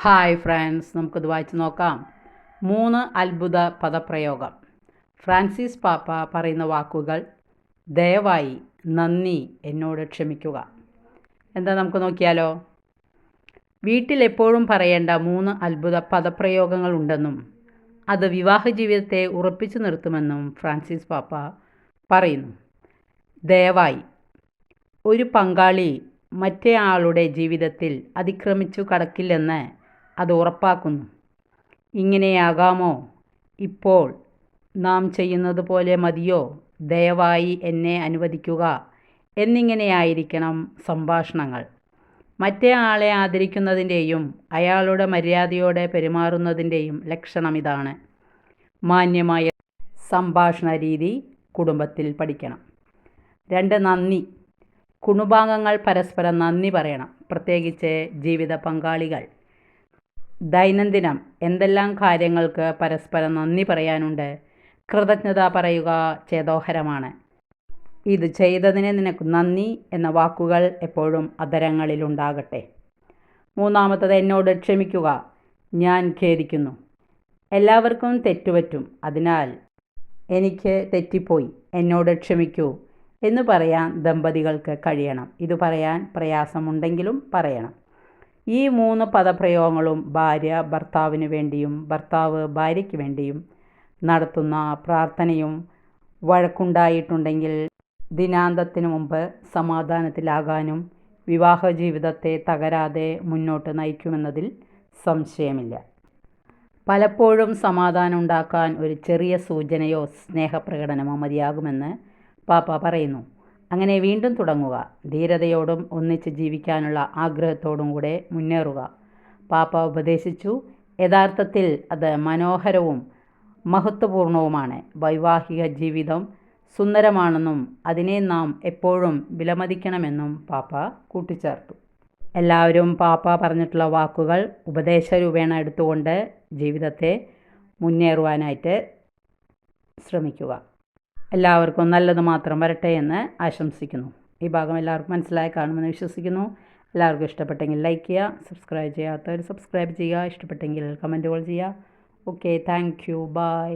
Hi France നമുക്കിത് വായിച്ചു നോക്കാം. മൂന്ന് അത്ഭുത പദപ്രയോഗം. ഫ്രാൻസിസ് പാപ്പ പറയുന്ന വാക്കുകൾ ദയവായി നന്ദി എന്നോട് ക്ഷമിക്കുക. എന്താ നമുക്ക് നോക്കിയാലോ? വീട്ടിൽ എപ്പോഴും പറയേണ്ട മൂന്ന് അത്ഭുത പദപ്രയോഗങ്ങൾ ഉണ്ടെന്നും അത് വിവാഹ ജീവിതത്തെ ഉറപ്പിച്ചു നിർത്തുമെന്നും ഫ്രാൻസിസ് പാപ്പ പറയുന്നു. ദയവായി. ഒരു പങ്കാളി മറ്റേ ആളുടെ ജീവിതത്തിൽ അതിക്രമിച്ചു കടക്കില്ലെന്ന് അത് ഉറപ്പാക്കുന്നു. ഇങ്ങനെയാകാമോ? ഇപ്പോൾ നാം ചെയ്യുന്നത് പോലെ മതിയോ? ദയവായി എന്നെ അനുവദിക്കുക. എന്നിങ്ങനെയായിരിക്കണം സംഭാഷണങ്ങൾ. മറ്റേ ആളെ ആദരിക്കുന്നതിന്റെയും അയാളുടെ മര്യാദയോടെ പെരുമാറുന്നതിന്റെയും ലക്ഷണം ഇതാണ്. മാന്യമായ സംഭാഷണ രീതി കുടുംബത്തിൽ പഠിക്കണം. രണ്ട് നന്ദി. കുടുംബാംഗങ്ങൾ പരസ്പരം നന്ദി പറയണം. പ്രത്യേകിച്ച് ജീവിത പങ്കാളികൾ. ദൈനംദിനം എന്തെല്ലാം കാര്യങ്ങൾക്ക് പരസ്പരം നന്ദി പറയാനുണ്ട്? കൃതജ്ഞത പറയുക ചേതോഹരമാണ്. ഇത് ചെയ്തതിന് നിനക്ക് നന്ദി എന്ന വാക്കുകൾ എപ്പോഴും അതരങ്ങളിലുണ്ടാകട്ടെ മൂന്നാമത്തത് എന്നോട് ക്ഷമിക്കുക. ഞാൻ ഖേദിക്കുന്നു. എല്ലാവർക്കും തെറ്റുപറ്റും. അതിനാൽ എനിക്ക് തെറ്റിപ്പോയി. എന്നോട് ക്ഷമിക്കൂ എന്ന് പറയാൻ ദമ്പതികൾക്ക് കഴിയണം. ഇത് പറയാൻ പ്രയാസമുണ്ടെങ്കിലും പറയണം. ഈ മൂന്ന് പദപ്രയോഗങ്ങളും ഭാര്യ ഭർത്താവിന് വേണ്ടിയും ഭർത്താവ് ഭാര്യയ്ക്ക് വേണ്ടിയും നടത്തുന്ന പ്രാർത്ഥനയും വഴക്കുണ്ടായിട്ടുണ്ടെങ്കിൽ ദിനാന്തത്തിന് മുമ്പ് സമാധാനത്തിലാകാനും വിവാഹ ജീവിതത്തെ തകരാതെ മുന്നോട്ട് നയിക്കുമെന്നതിൽ സംശയമില്ല. പലപ്പോഴും സമാധാനം ഉണ്ടാക്കാൻ ഒരു ചെറിയ സൂചനയോ സ്നേഹപ്രകടനമോ മതിയാകുമെന്ന് പാപ്പ പറയുന്നു. അങ്ങനെ വീണ്ടും തുടങ്ങുക. ധീരതയോടും ഒന്നിച്ച് ജീവിക്കാനുള്ള ആഗ്രഹത്തോടും കൂടെ മുന്നേറുക. പാപ്പ ഉപദേശിച്ചു. യഥാർത്ഥത്തിൽ അത് മനോഹരവും മഹത്വപൂർണവുമാണ്. വൈവാഹിക ജീവിതം സുന്ദരമാണെന്നും അതിനെ നാം എപ്പോഴും വിലമതിക്കണമെന്നും പാപ്പ കൂട്ടിച്ചേർത്തു. എല്ലാവരും പാപ്പ പറഞ്ഞിട്ടുള്ള വാക്കുകൾ ഉപദേശരൂപേണ എടുത്തുകൊണ്ട് ജീവിതത്തെ മുന്നേറുവാനായിട്ട് ശ്രമിക്കുക. എല്ലാവർക്കും നല്ലത് മാത്രം വരട്ടെ എന്ന് ആശംസിക്കുന്നു. ഈ ഭാഗം എല്ലാവർക്കും മനസ്സിലായി കാണുമെന്ന് വിശ്വസിക്കുന്നു. എല്ലാവർക്കും ഇഷ്ടപ്പെട്ടെങ്കിൽ ലൈക്ക് ചെയ്യുക സബ്സ്ക്രൈബ് ചെയ്യാത്തവർ സബ്സ്ക്രൈബ് ചെയ്യുക ഇഷ്ടപ്പെട്ടെങ്കിൽ കമന്റുകൾ ചെയ്യുക. Okay thank you by